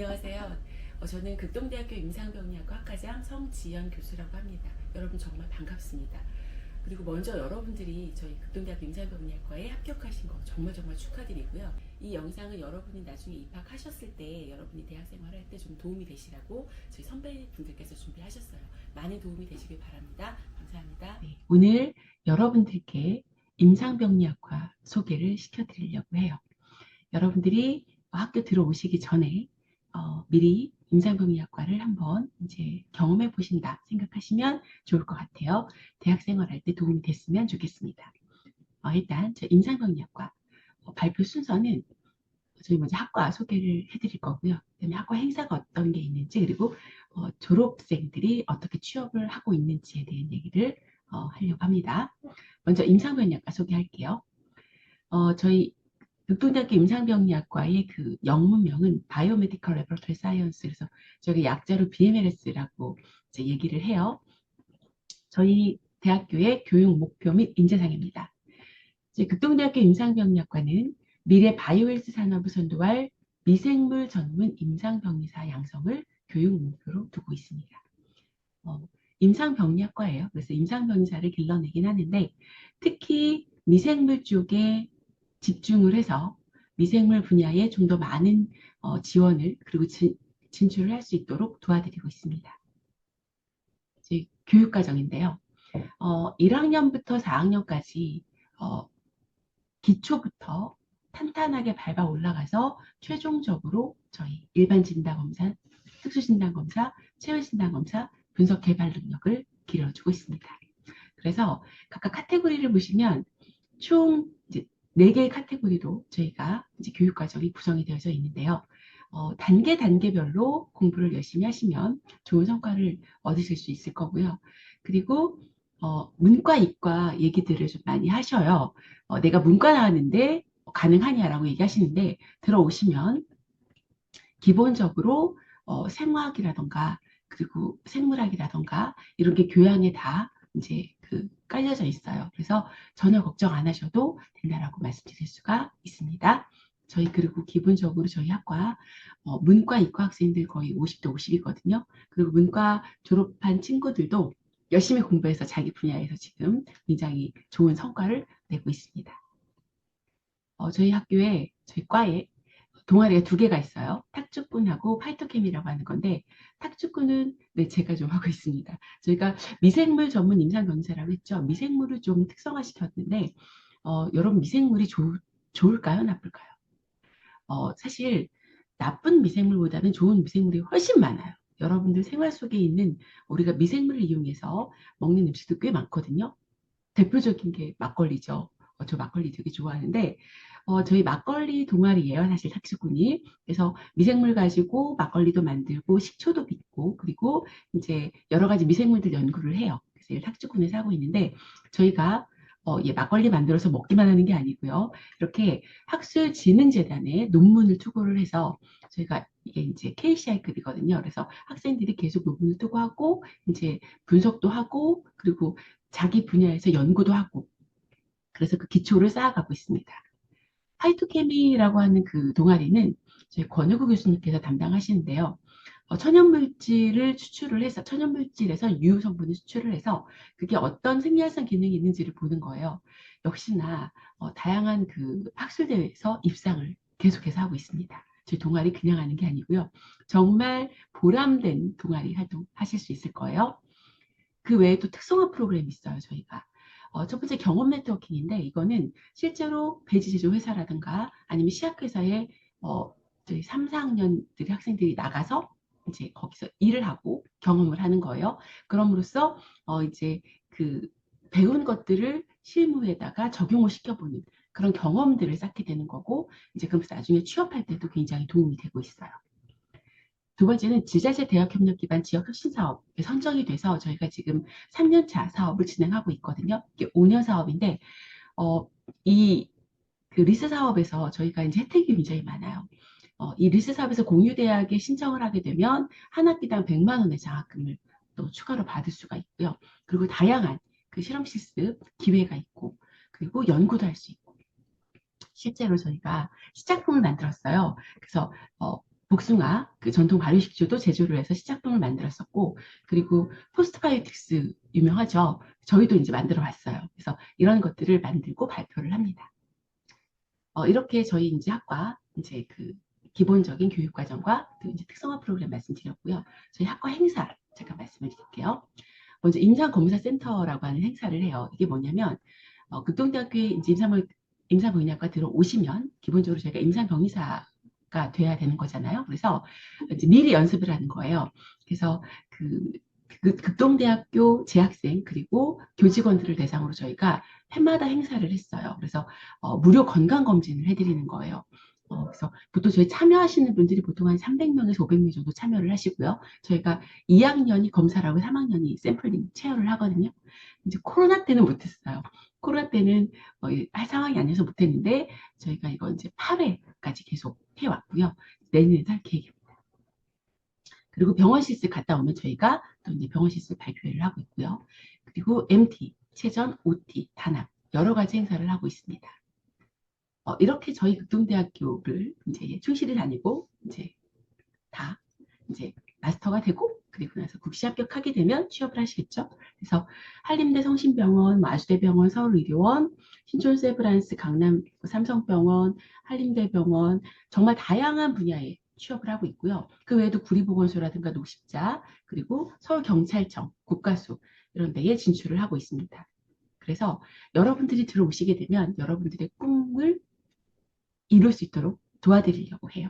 안녕하세요. 어, 저는 극동대학교 임상병리학과 학과장 성지연 교수라고 합니다. 여러분 정말 반갑습니다. 그리고 먼저 여러분들이 저희 극동대학교 임상병리학과에 합격하신 거 정말 정말 축하드리고요. 이 영상은 여러분이 나중에 입학하셨을 때 여러분이 대학생활 할 때 좀 도움이 되시라고 저희 선배분들께서 준비하셨어요. 많은 도움이 되시길 바랍니다. 감사합니다. 네, 오늘 여러분들께 임상병리학과 소개를 시켜드리려고 해요. 여러분들이 학교 들어오시기 전에 어, 미리 임상병리학과를 한번 이제 경험해 보신다 생각하시면 좋을 것 같아요. 대학생활 할 때 도움이 됐으면 좋겠습니다. 어, 일단 저 임상병리학과 어, 발표 순서는 저희 먼저 학과 소개를 해드릴 거고요. 그다음에 학과 행사가 어떤 게 있는지 그리고 어, 졸업생들이 어떻게 취업을 하고 있는지에 대한 얘기를 어, 하려고 합니다. 먼저 임상병리학과 소개할게요. 어, 저희 극동대학교 임상병리학과의 그 영문명은 바이오메디컬 레버토리 사이언스 그래서 저기 약자로 BMLS라고 이제 얘기를 해요. 저희 대학교의 교육 목표 및 인재상입니다. 이제 극동대학교 임상병리학과는 미래 바이오헬스 산업을 선도할 미생물 전문 임상병리사 양성을 교육 목표로 두고 있습니다. 어, 임상병리학과예요. 그래서 임상병리사를 길러내긴 하는데 특히 미생물 쪽에 집중을 해서 미생물 분야에 좀 더 많은 어, 지원을 그리고 지, 진출을 할 수 있도록 도와드리고 있습니다. 이제 교육과정인데요. 어, 1학년부터 4학년까지 어, 기초부터 탄탄하게 밟아 올라가서 최종적으로 저희 일반 진단검사, 특수진단검사, 체외진단검사, 분석 개발 능력을 길러주고 있습니다. 그래서 각각 카테고리를 보시면 총 이제 네 개의 카테고리로 저희가 이제 교육 과정이 구성이 되어져 있는데요. 어, 단계 단계별로 공부를 열심히 하시면 좋은 성과를 얻으실 수 있을 거고요. 그리고 어, 문과, 이과 얘기들을 좀 많이 하셔요. 어, 내가 문과 나왔는데 가능하냐라고 얘기하시는데 들어오시면 기본적으로 어, 생화학이라던가 그리고 생물학이라던가 이런 게 교양에 다 이제 그 깔려져 있어요. 그래서 전혀 걱정 안 하셔도 된다라고 말씀드릴 수가 있습니다. 저희 그리고 기본적으로 저희 학과 어, 문과 이과 학생들 거의 50대 50이거든요. 그리고 문과 졸업한 친구들도 열심히 공부해서 자기 분야에서 지금 굉장히 좋은 성과를 내고 있습니다. 어, 저희 학교에 저희 과에 동아리가 두 개가 있어요. 탁주꾼하고 파이토캠이라고 하는 건데 탁주꾼은 네, 제가 좀 하고 있습니다. 저희가 미생물 전문 임상병사라고 했죠. 미생물을 좀 특성화시켰는데 어, 여러분 미생물이 좋, 좋을까요? 나쁠까요? 어, 사실 나쁜 미생물보다는 좋은 미생물이 훨씬 많아요. 여러분들 생활 속에 있는 우리가 미생물을 이용해서 먹는 음식도 꽤 많거든요. 대표적인 게 막걸리죠. 어, 저 막걸리 되게 좋아하는데 어, 저희 막걸리 동아리예요. 사실 탁수군이. 그래서 미생물 가지고 막걸리도 만들고 식초도 빚고 그리고 이제 여러 가지 미생물들 연구를 해요. 그래서 탁주군에서 하고 있는데 저희가 어, 예, 막걸리 만들어서 먹기만 하는 게 아니고요. 이렇게 학술진흥재단에 논문을 투고를 해서 저희가 이게 이제 KCI급이거든요. 그래서 학생들이 계속 논문을 투고하고 이제 분석도 하고 그리고 자기 분야에서 연구도 하고 그래서 그 기초를 쌓아가고 있습니다. 파이토케미라고 하는 그 동아리는 저희 권우구 교수님께서 담당하시는데요. 어, 천연물질을 추출을 해서 천연물질에서 유효 성분을 추출을 해서 그게 어떤 생리활성 기능이 있는지를 보는 거예요. 역시나 어, 다양한 그 학술 대회에서 입상을 계속해서 하고 있습니다. 저희 동아리 그냥 하는 게 아니고요. 정말 보람된 동아리 활동 하실 수 있을 거예요. 그 외에 또 특성화 프로그램이 있어요, 저희가. 어, 첫 번째 경험 네트워킹인데 이거는 실제로 배지 제조 회사라든가 아니면 시학회사에 어, 저희 3, 4학년들이 학생들이 나가서 이제 거기서 일을 하고 경험을 하는 거예요. 그럼으로써 어, 이제 그 배운 것들을 실무에다가 적용을 시켜보는 그런 경험들을 쌓게 되는 거고 이제 그러면서 나중에 취업할 때도 굉장히 도움이 되고 있어요. 두 번째는 지자체 대학협력 기반 지역 혁신 사업에 선정이 돼서 저희가 지금 3년차 사업을 진행하고 있거든요. 이게 5년 사업인데 어, 이 그 리스 사업에서 저희가 이제 혜택이 굉장히 많아요. 어, 이 리스 사업에서 공유 대학에 신청을 하게 되면 한 학기당 100만 원의 장학금을 또 추가로 받을 수가 있고요. 그리고 다양한 그 실험 실습 기회가 있고 그리고 연구도 할 수 있고 실제로 저희가 시작품을 만들었어요. 그래서 어, 복숭아 그 전통 발효식초도 제조를 해서 시작품을 만들었었고 그리고 포스트바이오틱스 유명하죠. 저희도 이제 만들어 봤어요. 그래서 이런 것들을 만들고 발표를 합니다. 어, 이렇게 저희 이제 학과 이제 그 기본적인 교육 과정과 또 이제 특성화 프로그램 말씀드렸고요. 저희 학과 행사 잠깐 말씀을 드릴게요. 먼저 임상검사센터라고 하는 행사를 해요. 이게 뭐냐면 어, 극동대학교에 임상물 임상병리학과 들어오시면 기본적으로 저희가 임상병의사 가 돼야 되는 거잖아요. 그래서 미리 연습을 하는 거예요. 그래서 그, 그 극동대학교 재학생 그리고 교직원들을 대상으로 저희가 해마다 행사를 했어요. 그래서 어, 무료 건강 검진을 해드리는 거예요. 어, 그래서 보통 저희 참여하시는 분들이 보통 한 300명에서 500명 정도 참여를 하시고요. 저희가 2학년이 검사라고 3학년이 샘플링 체열을 하거든요. 이제 코로나 때는 못했어요. 코로나 때는 어, 할 상황이 아니어서 못했는데 저희가 이거 이제 8회까지 계속 해왔고요. 내년에 할 계획입니다. 그리고 병원 시술 갔다 오면 저희가 또 이제 병원 시술 발표회를 하고 있고요. 그리고 MT, 체전, OT, 단합 여러 가지 행사를 하고 있습니다. 어, 이렇게 저희 극동대학교를 이제 충실히 다니고 이제 다 이제 마스터가 되고 그리고 나서 국시 합격하게 되면 취업을 하시겠죠. 그래서 한림대 성심병원, 마주대병원, 서울의료원, 신촌세브란스, 강남 삼성병원, 한림대병원 정말 다양한 분야에 취업을 하고 있고요. 그 외에도 구리보건소라든가 녹십자 그리고 서울경찰청, 국가수 이런 데에 진출을 하고 있습니다. 그래서 여러분들이 들어오시게 되면 여러분들의 꿈을 이룰 수 있도록 도와드리려고 해요.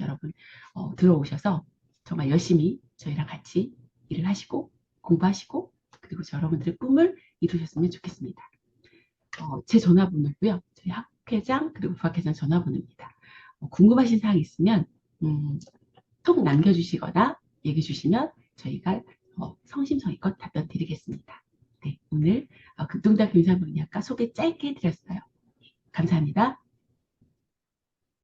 여러분 어, 들어오셔서 정말 열심히 저희랑 같이 일을 하시고 공부하시고 그리고 여러분들의 꿈을 이루셨으면 좋겠습니다. 어, 제 전화번호고요. 저희 학회장 그리고 부학회장 전화번호입니다. 어, 궁금하신 사항 있으면 음, 톡 남겨주시거나 얘기해 주시면 저희가 어, 성심성의껏 답변 드리겠습니다. 네, 오늘 어, 극동대학 교사분야과 소개 짧게 해드렸어요. 감사합니다.